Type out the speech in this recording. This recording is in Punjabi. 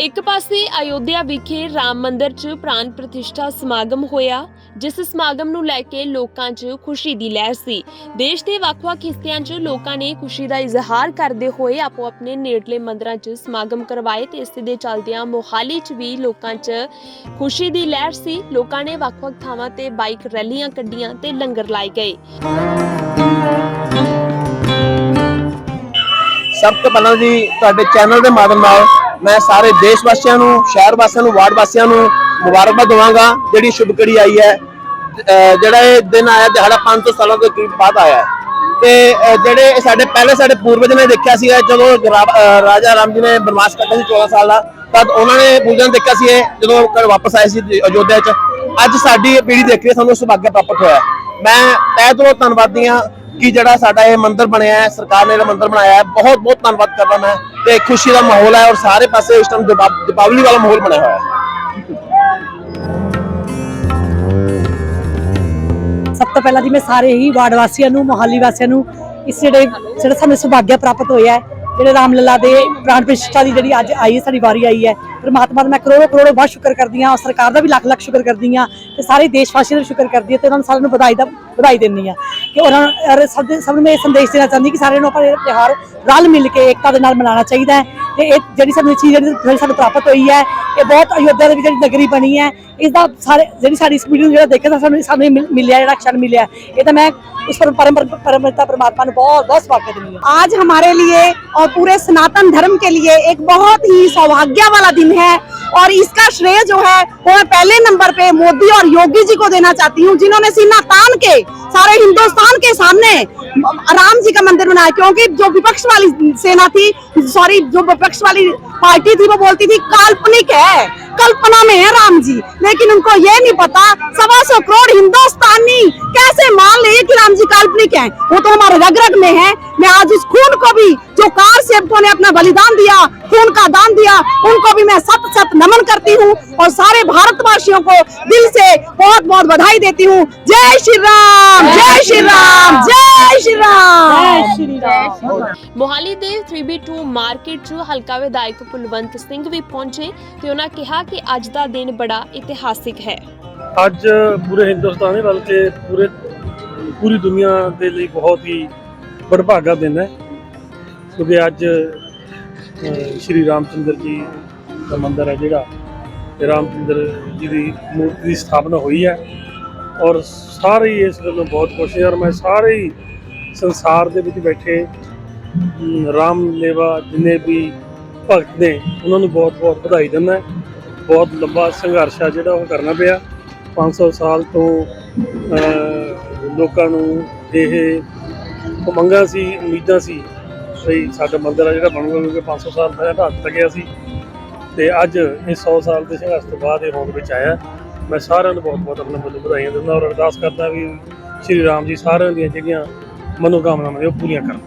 ਇੱਕ ਪਾਸੇ ਅਯੋਧਿਆ ਵਿਖੇ ਰਾਮ ਮੰਦਿਰ 'ਚ ਪ੍ਰਾਨ ਪ੍ਰਤਿਸ਼ਠਾ ਸਮਾਗਮ ਹੋਇਆ, ਜਿਸ ਸਮਾਗਮ ਨੂੰ ਲੈ ਕੇ ਲੋਕਾਂ 'ਚ ਖੁਸ਼ੀ ਦੀ ਲਹਿਰ ਸੀ। ਦੇਸ਼ ਦੇ ਵੱਖ-ਵੱਖ ਹਿੱਸਿਆਂ 'ਚ ਲੋਕਾਂ ਨੇ ਖੁਸ਼ੀ ਦਾ ਇਜ਼ਹਾਰ ਕਰਦੇ ਹੋਏ ਆਪੋ ਆਪਣੇ ਨੇੜਲੇ ਮੰਦਿਰਾਂ 'ਚ ਸਮਾਗਮ ਕਰਵਾਏ ਤੇ ਇਸੇ ਦੇ ਚੱਲਦਿਆਂ ਮੋਹਾਲੀ 'ਚ ਵੀ ਲੋਕਾਂ 'ਚ ਖੁਸ਼ੀ ਦੀ ਲਹਿਰ ਸੀ। ਲੋਕਾਂ ਨੇ ਵੱਖ-ਵੱਖ ਥਾਵਾਂ ਤੇ ਬਾਈਕ ਰੈਲੀਆਂ ਕੱਢੀਆਂ ਤੇ ਲੰਗਰ ਲਾਏ ਗਏ। ਸਭ ਤੋਂ ਪਹਿਲਾਂ ਜੀ ਤੁਹਾਡੇ ਚੈਨਲ ਦੇ ਮਾਧਿਅਮ ਨਾਲ ਮੈਂ ਸਾਰੇ ਦੇਸ਼ ਵਾਸੀਆਂ ਨੂੰ, ਸ਼ਹਿਰ ਵਾਸੀਆਂ ਨੂੰ, ਵਾਰਡ ਵਾਸੀਆਂ ਨੂੰ ਮੁਬਾਰਕਬਾਦ ਦਵਾਂਗਾ। ਜਿਹੜੀ ਸ਼ੁਭ ਆਈ ਹੈ ਜਿਹੜਾ ਇਹ ਦਿਨ ਆਇਆ, ਦਿਹਾੜਾ 500 ਸਾਲਾਂ ਦੇ ਕਰੀਬ ਬਾਅਦ ਆਇਆ ਹੈ। ਤੇ ਜਿਹੜੇ ਇਹ ਸਾਡੇ, ਪਹਿਲੇ ਸਾਡੇ ਪੂਰਵਜ ਨੇ ਦੇਖਿਆ ਸੀਗਾ, ਜਦੋਂ ਰਾਜਾ ਰਾਮ ਜੀ ਨੇ ਬਨਵਾਸ ਕੱਟਿਆ ਸੀ 14 ਸਾਲ ਦਾ, ਤਦ ਉਹਨਾਂ ਨੇ ਪੂਜਨ ਦੇਖਿਆ ਸੀ ਇਹ, ਜਦੋਂ ਘਰ ਵਾਪਸ ਆਏ ਸੀ ਅਯੋਧਿਆ 'ਚ। ਅੱਜ ਸਾਡੀ ਪੀੜ੍ਹੀ ਦੇਖ ਰਹੀ ਸਾਨੂੰ ਸੁਭਾਗਿਆ ਪ੍ਰਾਪਤ ਹੋਇਆ ਮੈਂ ਤਹਿ ਦਿਲੋਂ ਧੰਨਵਾਦੀ ਹਾਂ। ਕਿ ਜਿਹੜਾ ਸਾਡਾ ਇਹ ਮੰਦਿਰ ਬਣਿਆ ਹੈ, ਸਰਕਾਰ ਨੇ ਜਿਹੜਾ ਮੰਦਿਰ ਬਣਾਇਆ ਹੈ, ਬਹੁਤ ਬਹੁਤ ਧੰਨਵਾਦ ਕਰਦਾ ਮੈਂ ਤੇ ਖੁਸ਼ੀ ਦਾ ਮਾਹੌਲ ਹੈ ਔਰ ਸਾਰੇ ਪਾਸੇ ਇਸ ਟਾਈਮ ਦੀਪਾਵਲੀ ਵਾਲਾ ਮਾਹੌਲ ਬਣਿਆ ਹੋਇਆ ਹੈ। ਸਭ ਤੋਂ ਪਹਿਲਾਂ ਜੀ ਮੈਂ ਸਾਰੇ ਹੀ ਵਾਰਡ ਵਾਸੀਆਂ ਨੂੰ, ਮੋਹਾਲੀ ਵਾਸੀਆਂ ਨੂੰ, ਇਸ ਜਿਹੜੇ, ਜਿਹੜਾ ਸਾਨੂੰ ਸੁਭਾਗਿਆ ਪ੍ਰਾਪਤ ਹੋਇਆ ਹੈ ਜਿਹੜੇ ਰਾਮ ਲੱਲਾ ਦੇ ਪ੍ਰਾਣ ਪ੍ਰਤਿਸ਼ਠਾ ਦੀ ਜਿਹੜੀ ਅੱਜ ਆਈ ਹੈ, ਸਾਡੀ ਵਾਰੀ ਆਈ ਹੈ। ਪਰਮਾਤਮਾ ਦਾ ਮੈਂ ਕਰੋੜੋ ਕਰੋੜੋ ਬਹੁਤ ਸ਼ੁਕਰ ਕਰਦੀ ਹਾਂ। ਔਰ ਸਰਕਾਰ ਦਾ ਵੀ ਲੱਖ ਲੱਖ ਸ਼ੁਕਰ ਕਰਦੀ ਹਾਂ ਤੇ ਸਾਰੇ ਦੇਸ਼ ਵਾਸੀਆਂ ਦਾ ਸ਼ੁਕਰ ਕਰਦੀ ਹਾਂ ਤੇ ਉਹਨਾਂ ਨੂੰ ਸਾਰਿਆਂ ਨੂੰ ਵਧਾਈ ਦਾ ਵਧਾਈ ਦਿੰਦੀ ਹਾਂ ਕਿ ਉਹਨਾਂ ਨੂੰ ਸਭ ਦੇ ਸਭ ਨੂੰ ਮੈਂ ਇਹ ਸੰਦੇਸ਼ ਦੇਣਾ ਚਾਹੁੰਦੀ ਕਿ ਸਾਰਿਆਂ ਨੂੰ ਆਪਾਂ ਇਹ ਤਿਉਹਾਰ ਰਲ ਮਿਲ ਕੇ ਏਕਤਾ ਦੇ ਨਾਲ ਮਨਾਉਣਾ ਚਾਹੀਦਾ ਹੈ। ਤੇ ਇਹ ਜਿਹੜੀ ਸਾਨੂੰ ਚੀਜ਼ ਜਿਹੜੀ ਜਿਹੜੀ ਸਾਨੂੰ ਪ੍ਰਾਪਤ ਹੋਈ ਹੈ ਇਹ ਬਹੁਤ ਅਯੋਧਿਆ ਦੇ ਵਿੱਚ ਜਿਹੜੀ ਨਗਰੀ ਬਣੀ ਹੈ ਇਸ ਦਾ ਸਾਰੇ ਜਿਹੜੀ ਸਾਡੀ ਇਸ ਵੀਡੀਓ ਨੂੰ ਜਿਹੜਾ ਦੇਖਿਆ ਤਾਂ ਸਾਨੂੰ ਸਾਨੂੰ ਇਹ ਮਿਲ- ਮਿਲਿਆ ਜਿਹੜਾ क्षण ਮਿਲਿਆ ਇਹ ਤਾਂ ਮੈਂ ਉਸ पर परम परमपिता परमात्मा ने बहुत बहुत स्वागत दिया आज हमारे लिए और पूरे सनातन धर्म के लिए एक बहुत ही सौभाग्य वाला दिन है और इसका श्रेय जो है वो मैं पहले नंबर पे मोदी और योगी जी को देना चाहती हूँ जिन्होंने सीना तान के सारे हिंदुस्तान के सामने राम जी का मंदिर बनाया, क्योंकि जो विपक्ष वाली सेना थी सॉरी जो विपक्ष वाली पार्टी थी, वो बोलती थी, काल्पनिक है, कल्पना में है राम जी। लेकिन उनको ये नहीं पता, सवा सौ करोड़ हिंदुस्तानी कैसे मान ले कि राम जी काल्पनिक है? वो तो हमारे रग रग में है। मैं आज उस खून को भी, जो कार सेवकों ने अपना बलिदान दिया खून का दान दिया उनको भी मैं सत सत नमन करती हूँ और सारे भारतवासियों को दिल से बहुत बहुत बधाई देती हूँ जय श्री राम जय श्री राम जय श्री राम ਮੋਹਾਲੀ ਦੇ 3B2 ਮਾਰਕੀਟ 'ਚ ਹਲਕਾ ਵਿਧਾਇਕ ਕੁਲਵੰਤ ਸਿੰਘ ਵੀ ਪਹੁੰਚੇ ਤੇ ਉਹਨਾਂ ਕਿਹਾ ਕਿ ਅੱਜ ਦਾ ਦਿਨ ਬੜਾ ਇਤਿਹਾਸਿਕ ਹੈ ਅੱਜ ਪੂਰੇ ਹਿੰਦੁਸਤਾਨ ਹੀ ਬਲਕਿ ਪੂਰੇ ਪੂਰੀ ਦੁਨੀਆ ਦੇ ਲਈ ਬਹੁਤ ਹੀ ਵਡਭਾਗਾ ਦਿਨ ਹੈ ਕਿਉਂਕਿ ਅੱਜ ਅਹ, ਸ਼੍ਰੀ ਰਾਮਚੰਦਰ ਜੀ ਦਾ ਮੰਦਿਰ ਹੈ ਜਿਹੜਾ ਤੇ ਰਾਮਚੰਦਰ ਜੀ ਦੀ ਮੂਰਤੀ ਦੀ ਸਥਾਪਨਾ ਹੋਈ ਹੈ। ਔਰ ਸਾਰੇ ਹੀ ਇਸ ਗੱਲੋਂ ਬਹੁਤ ਖੁਸ਼ ਹੈ ਔਰ ਮੈਂ ਸਾਰੇ ਹੀ ਸੰਸਾਰ ਦੇ ਵਿੱਚ ਬੈਠੇ ਰਾਮ ਲੇਵਾ ਜਿੰਨੇ ਵੀ ਭਗਤ ਨੇ ਉਹਨਾਂ ਨੂੰ ਬਹੁਤ ਬਹੁਤ ਵਧਾਈ ਦਿੰਦਾ ਬਹੁਤ ਲੰਬਾ ਸੰਘਰਸ਼ ਆ ਜਿਹੜਾ ਉਹ ਕਰਨਾ ਪਿਆ। 500 ਸਾਲ ਤੋਂ ਲੋਕਾਂ ਨੂੰ ਇਹ ਉਮੰਗਾਂ ਸੀ ਉਮੀਦਾਂ ਸੀ। ਵੀ ਸਾਡਾ ਮੰਦਿਰ ਆ ਜਿਹੜਾ ਬਣੂਗਾ, ਕਿਉਂਕਿ 500 ਸਾਲ ਪਹਿਲਾਂ ਢਾਹ ਦਿੱਤਾ ਗਿਆ ਸੀ। ਤੇ ਅੱਜ ਇਹ 100 ਸਾਲ ਦੇ ਸੰਘਰਸ਼ ਤੋਂ ਬਾਅਦ ਇਹ ਹੋਂਦ ਵਿੱਚ ਆਇਆ। ਮੈਂ ਸਾਰਿਆਂ ਨੂੰ ਬਹੁਤ ਬਹੁਤ ਆਪਣੇ ਵੱਲੋਂ ਵਧਾਈਆਂ ਦਿੰਦਾ ਔਰ ਅਰਦਾਸ ਕਰਦਾ ਵੀ ਸ਼੍ਰੀ ਰਾਮ ਜੀ ਸਾਰਿਆਂ ਦੀਆਂ ਜਿਹੜੀਆਂ ਮਨੋਕਾਮਨਾਵਾਂ ਨੇ ਉਹ ਪੂਰੀਆਂ ਕਰਨ।